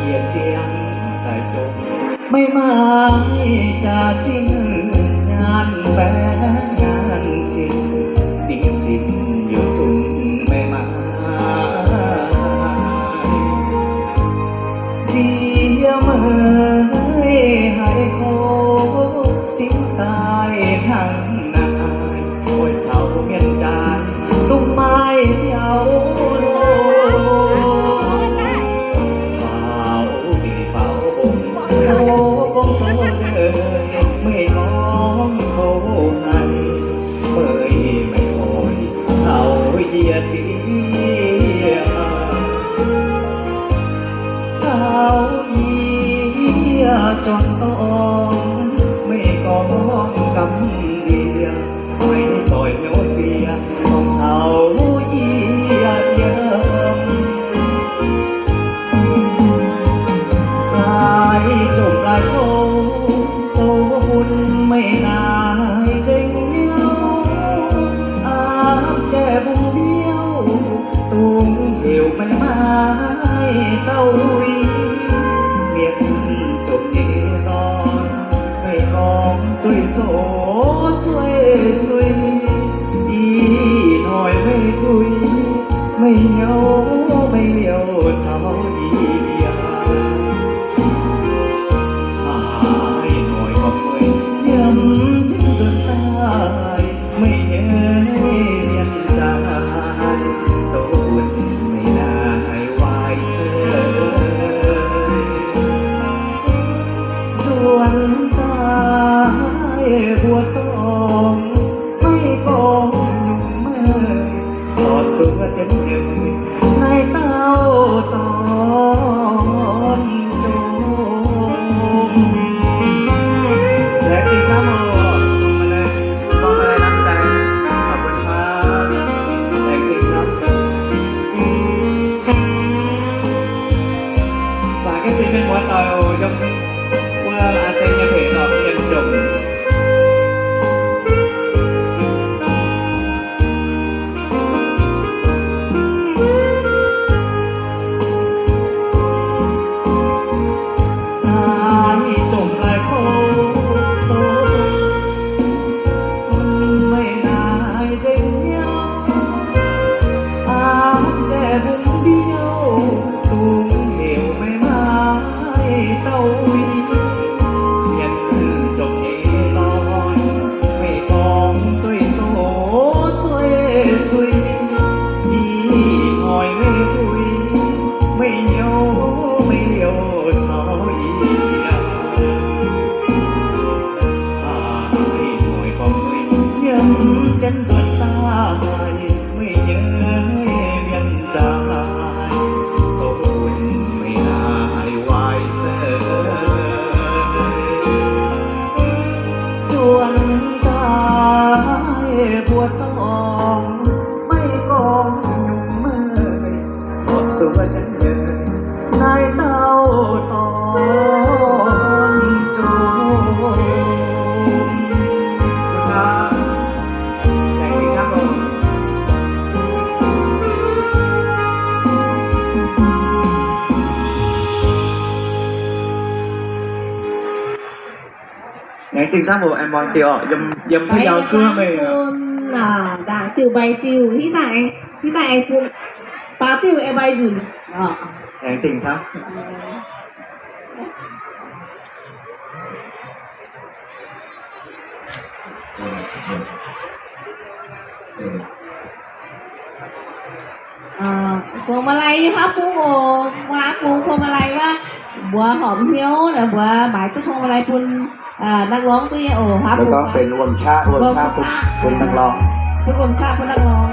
เหยียดเสียงแต่จบไม่มายจะทิ้งงานแฟนงานชิงติดสิ้นอยู่ทุ่ไม่มายที่เมื่อ ยจนต้องไม่กองกำเจีย ช จันจน แรงจริงครับผมแอมมอนเตียวยำยำพะเยาเชื่อไหมคุณอ่าด่างติวใบติวที่ไห นที่ไหนคุณปาติวเอใบจุนอ่าแรงจริงครับอ่าพวงมาลัยครับปูโอว่าปูพวงมาลัยว่าบัวหอมเที่ยวนะบัวหมายตุ้พวงมาลัยปุนอ่านักร้องตุ้ยโอครับแล้วก็เป็นวงชาติวงชาติคุณคุณนักร้องทุกคนทราบคุณนักร้อง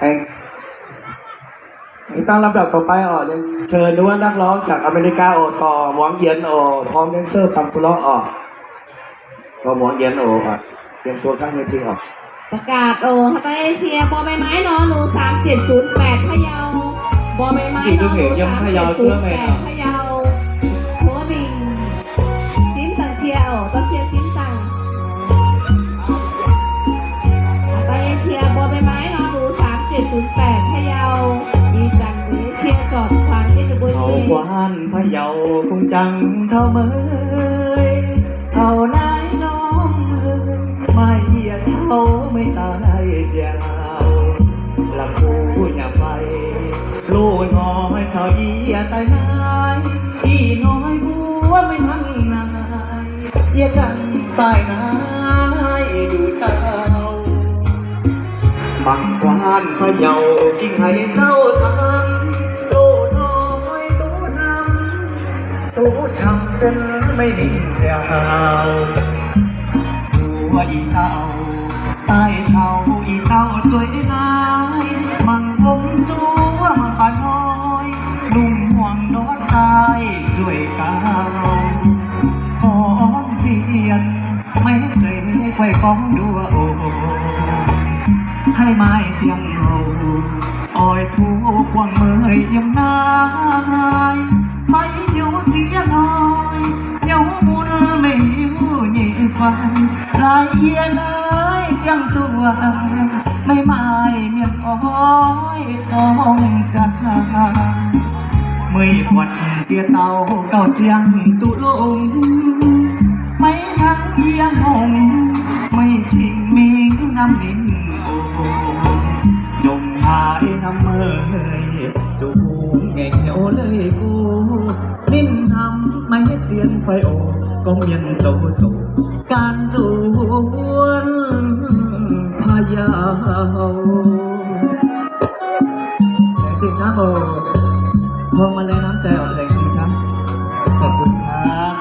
เองตั้งลำดับต่อไปอ่อเรียนเชิญด้วยนักร้องจากอเมริกาโอต่อหมวงเย็นโอพร้อมแดนเซอร์ปังปุระออกก็หมวงเย็นโออะเตรียมตัวข้างเวทีออกประกาศโอฮัตเตอร์เอเชียบอใบไม้นอนหนูสามเจ็ดศูนย์แปดพะเยาบอใบไม้นอนหนูสามเจ็ดศูนย์แปดพะเยา 08พะเยามีจังเวเชียจอดควางที่จะบุรีเขาหวานพะเยาคงจังเท่าเมื่ยเท่านายน้องเอ้ยไม่เหียเช่าไม่ตายเจ้าลำพูอย่าไปลูกน้อยเจ้าเหี้ยตายนายพี่น้อยบัวไม่มั่งนายเหียกันตายนาย บังควานพะเยากิ่งให้เจ้าทำโตน้อยตูนำตูช้ำจนไม่นิ่งเจ้าหัวอีเต้าใต้เท้าอีเต้าช่วยนายมังคมจัวมังปาน้อยนุ่มห่วงนอนตายช่วยกาวหอมเจียนไม่ใจไขว้ของดัวโอ ให้ไม้เจียงโหอ้อยผู้กวางเมยยำนายไปอยู่เจียน้อยเดี๋ยวบุญไม่หิวหนีำเมยจูงแง่เหี่ยวเลยกูนิ่นทำไม่เจียนไฟโอก็เมียนโตโตการจวนพายาวจริงครับโอพวงมาเลยน้ำใจอ่อนแรงจริงครับขอบคุณครับ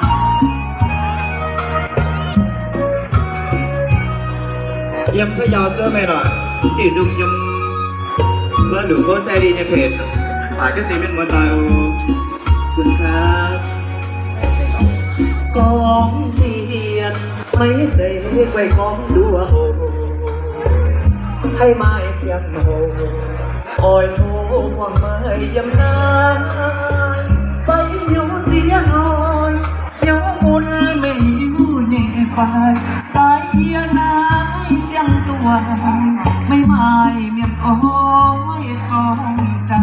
ยังพยาวเจอไหมล่ะที่จุงยัง ว่าหนูโพสต์ไดีในเพจปากก็ตีเป็นมอตายโอคุณครับกองเชียนไม่ใจไว้กองดัวโให้ไม้เทียมโหอ่อยโทว่าหม่ยำนานไปอยู่เสียหอยเดี๋ยวคนไม่หิวในไฟตายเฮียนายจังตัวไม่ไม่ อ้ยกองจ้า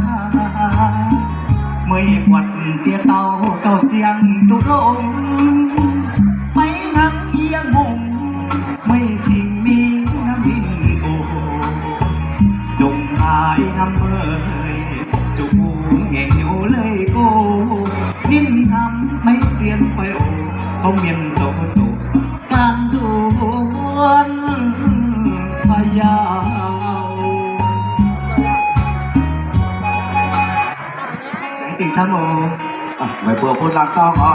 เมื่อวันเตียเตาเก่าเจียงตุลงไม่นังเอียงหงไม่ชิงมีน้ำมินโอดงหายน้ำเมย ครับผมอ่ไม่เปิดพูดรักต้องอะ